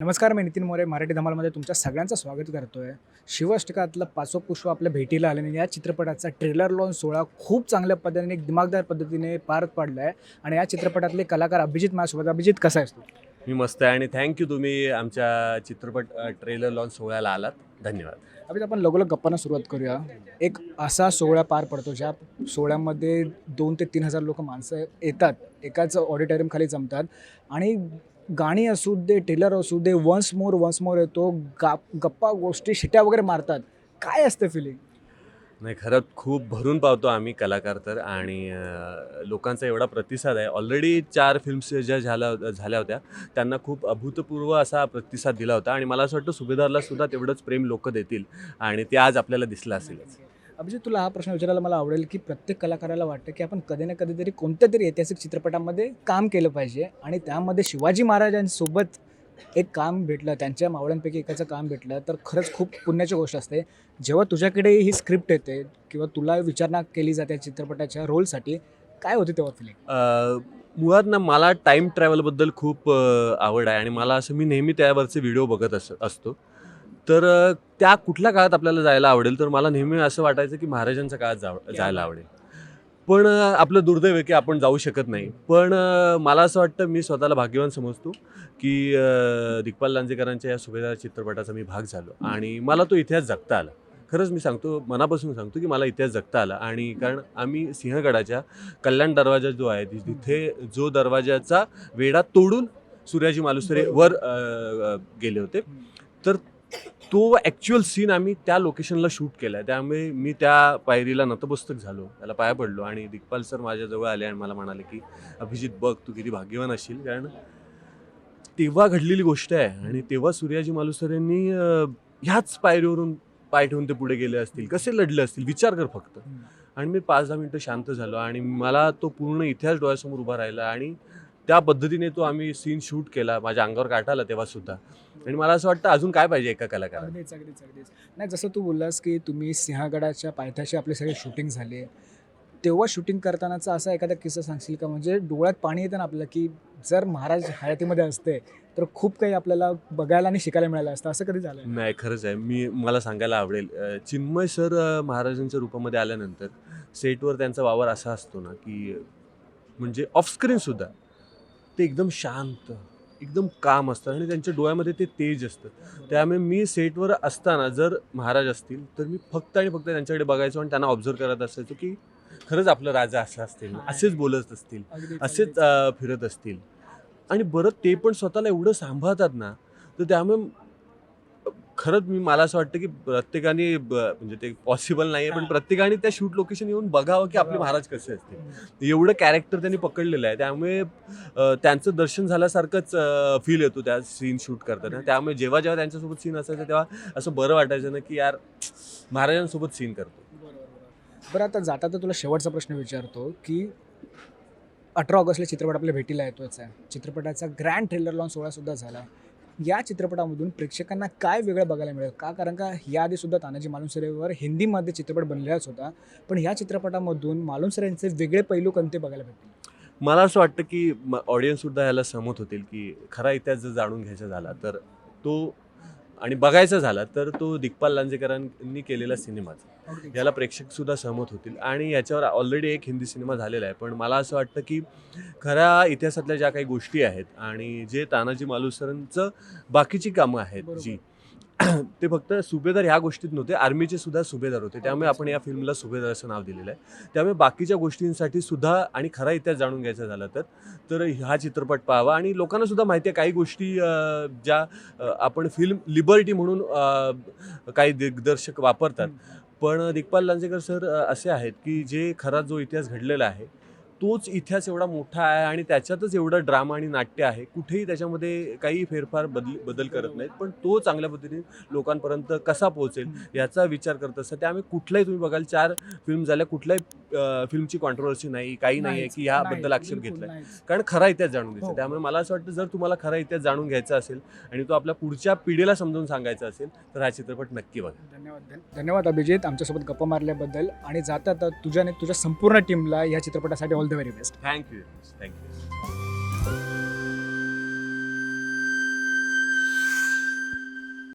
नमस्कार मी नितीन मोरे मराठी धमालमध्ये तुमच्या सगळ्यांचं स्वागत करतोय. शिवाष्टकातलं पाचवं पुष्प आपल्या भेटीला आल्याने या चित्रपटाचा ट्रेलर लॉन्च सोहळा खूप चांगल्या पद्धतीने एक दिमागदार पद्धतीने पार पडला आहे आणि या चित्रपटातले कलाकार अभिजित माझ्यासोबत. अभिजित कसा आहेस तू? मी मस्त आहे आणि थँक्यू तुम्ही आमच्या चित्रपट ट्रेलर लॉन्च सोहळ्याला आलात. धन्यवाद. अभिजित आपण लगोलग गप्पांना सुरुवात करूया. एक असा सोहळा पार पडतो ज्या सोहळ्यामध्ये दोन ते तीन हजार लोक माणसं येतात. एकाच ऑडिटोरियम खाली जमतात. आणि गाणी असू दे टेलर असू दे वन्स मोर वन्स मोर येतो गा गप्पा गोष्टी शिट्या वगैरे मारतात. काय असते फिलिंग नाही खरंच खूप भरून पावतो आम्ही कलाकार तर आणि लोकांचा एवढा प्रतिसाद आहे. ऑलरेडी चार फिल्म्स ज्या झाल्या झाल्या होत्या त्यांना खूप अभूतपूर्व असा प्रतिसाद दिला होता आणि मला असं वाटतं सुभेदारला सुद्धा तेवढंच प्रेम लोक देतील आणि ते आज आपल्याला दिसलं असेलच. अभिजित तुला हा प्रश्न विचारायला मला आवडेल की प्रत्येक कलाकाराला वाटतं की आपण कधी ना कधीतरी कोणत्या तरी ऐतिहासिक चित्रपटामध्ये काम केलं पाहिजे आणि त्यामध्ये शिवाजी महाराजांसोबत एक काम भेटलं त्यांच्या मावळ्यांपैकी एकाचं काम भेटलं तर खरंच खूप पुण्याची गोष्ट असते. जेव्हा तुझ्याकडे ही स्क्रिप्ट येते किंवा तुला विचारणा केली जाते चित्रपटाच्या रोलसाठी काय होते तेव्हा फिलिंग मुळात ना मला टाईम ट्रॅव्हलबद्दल खूप आवड आहे आणि मला असं मी नेहमी त्यावरचे व्हिडिओ बघत अस असतो. तर त्या कुठल्या काळात आपल्याला जायला आवडेल? तर मला नेहमी असं वाटायचं की महाराजांच्या काळात जाव जायला आवडेल. पण आपलं दुर्दैव आहे की आपण जाऊ शकत नाही. पण मला असं वाटतं मी स्वतःला भाग्यवान समजतो की दिग्पाल लांजेकरांच्या या सुभेदार चित्रपटाचा मी भाग झालो. आणि मला तो इतिहास जगता आला. खरंच मी सांगतो मनापासून सांगतो की मला इतिहास जगता आला. आणि कारण आम्ही सिंहगडाच्या कल्याण दरवाजा जो आहे तिथे जो दरवाजाचा वेढा तोडून सूर्याजी मालुसरे वर गेले होते. तर तो ॲक्च्युअल सीन आम्ही त्या लोकेशनला शूट केला आहे त्यामुळे मी त्या पायरीला नतमस्तक झालो. त्याला पाया पडलो आणि दिग्पाल सर माझ्याजवळ आले आणि मला म्हणाले की अभिजित बघ तू किती भाग्यवान असशील. कारण तेव्हा घडलेली गोष्ट आहे आणि तेव्हा सूर्याजी मालुसर यांनी ह्याच पायरीवरून पाय ठेवून ते पुढे गेले असतील. कसे लढले असतील? विचार कर फक्त. आणि मी पाच दहा मिनटं शांत झालो आणि मला तो पूर्ण इतिहास डोळ्यासमोर उभा राहिला आणि त्या पद्धतीने तो आम्ही सीन शूट केला माझ्या अंगावर काटा आला तेव्हा सुद्धा. आणि मला असं वाटतं अजून काय पाहिजे एका कलाकाराला? अगदीच अगदीच अगदीच. नाही जसं तू बोललास की तुम्ही सिंहगडाच्या पायथ्याशी आपले सगळे शूटिंग झाले. तेव्हा शूटिंग करतानाचा असा एखादा किस्सा सांगशील का? म्हणजे डोळ्यात पाणी येतं ना आपलं की जर महाराज हयातीमध्ये असते तर खूप काही आपल्याला बघायला आणि शिकायला मिळालं असतं. असं कधी झालं नाही खरंच आहे. मी मला सांगायला आवडेल. चिन्मय सर महाराजांच्या रूपामध्ये आल्यानंतर सेटवर त्यांचा वावर असा असतो ना की म्हणजे ऑफस्क्रीन सुद्धा. ते एकदम शांत एकदम काम असतं आणि त्यांच्या डोळ्यामध्ये ते तेज असतं. त्यामुळे मी सेटवर असताना जर महाराज असतील तर मी फक्त आणि फक्त त्यांच्याकडे बघायचो आणि त्यांना ऑब्झर्व करत असायचो की खरंच आपलं राजा असं असतील असेच बोलत असतील असेच फिरत असतील. आणि बरं ते पण स्वतःला एवढं सांभाळतात ना तर त्यामुळे खरंच मी मला असं वाटतं की प्रत्येकाने म्हणजे ते पॉसिबल नाही आहे पण. प्रत्येकाने त्या शूट लोकेशन येऊन बघावं की आपले. महाराज कसे असतील. एवढं कॅरेक्टर त्यांनी पकडलेलं आहे. त्यामुळे त्यांचं दर्शन झाल्यासारखंच फील येतो त्या सीन शूट करताना. त्यामुळे जेव्हा जेव्हा त्यांच्यासोबत सीन असायचं तेव्हा असं बरं वाटायचं ना की यार महाराजांसोबत सीन करतो. बरं आता जाता तर तुला शेवटचा प्रश्न विचारतो की अठरा ऑगस्टला चित्रपट आपल्या भेटीला येतोच आहे. चित्रपटाचा ग्रँड ट्रेलर लॉन्च सोहळा सुद्धा झाला या चित्रपटामधून प्रेक्षकांना काय वेगळं बघायला मिळेल? का? कारण का याआधी सुद्धा तानाजी मालुसरेवर हिंदीमध्ये चित्रपट बनलेलाच होता. पण या चित्रपटामधून मालुसरेंचे वेगळे पैलू कोणते बघायला भेटतील? मला असं वाटतं की ऑडियन्स सुद्धा याला सहमत होतील की खरा इतिहास जर जाणून घ्यायचा झाला तर तो आणि बघायचा झाला तर तो दिग्पाल लांजेकरांनी केलेला सिनेमाच याला प्रेक्षक सुद्धा सहमत होतील. आणि याच्यावर ऑलरेडी एक हिंदी सिनेमा झालेला आहे. पण मला असं वाटतं की खऱ्या इतिहासातल्या ज्या काही गोष्टी आहेत आणि जे तानाजी मालुसरांचं बाकीची कामं आहेत. जी ते फक्त सुभेदार ह्या गोष्टीत नव्हते आर्मीचे सुद्धा सुभेदार होते. त्यामुळे आपण या फिल्मला सुभेदार असं नाव दिलेलं आहे. त्यामुळे बाकीच्या गोष्टींसाठी सुद्धा आणि खरा इतिहास जाणून घ्यायचा झाला तर तर हा चित्रपट पाहावा. आणि लोकांना सुद्धा माहिती आहे काही गोष्टी ज्या आपण फिल्म लिबर्टी म्हणून काही दिग्दर्शक वापरतात. पण दिग्पाल लांजेकर सर असे आहेत की जे खरा जो इतिहास घडलेला आहे तोच इतिहास एवढा मोठा आहे आणि त्याच्यातच एवढं ड्रामा आणि नाट्य आहे. कुठेही त्याच्यामध्ये काही फेरफार बदल बदल करत नाहीत. पण तो चांगल्या पद्धतीने लोकांपर्यंत कसा पोहोचेल याचा विचार करत असतं त्यामुळे कुठलाही तुम्ही बघाल चार फिल्म झाल्या कुठल्याही फिल्मची कॉन्ट्रोवर्सी नाही काही नाही आहे की ह्याबद्दल आक्षेप घेतलाय. कारण खरा इतिहास जाणून घ्यायचा. हो. त्यामुळे मला असं वाटतं जर तुम्हाला खरा इतिहास जाणून घ्यायचा असेल आणि तो आपल्या पुढच्या पिढीला समजून सांगायचा असेल तर हा चित्रपट नक्की बघा. धन्यवाद धन- धन्यवाद अभिजित आमच्यासोबत गप्पा मारल्याबद्दल. आणि जाता तुझ्याने तुझ्या संपूर्ण टीमला या चित्रपटासाठी all the very best. Thank you. Thank you.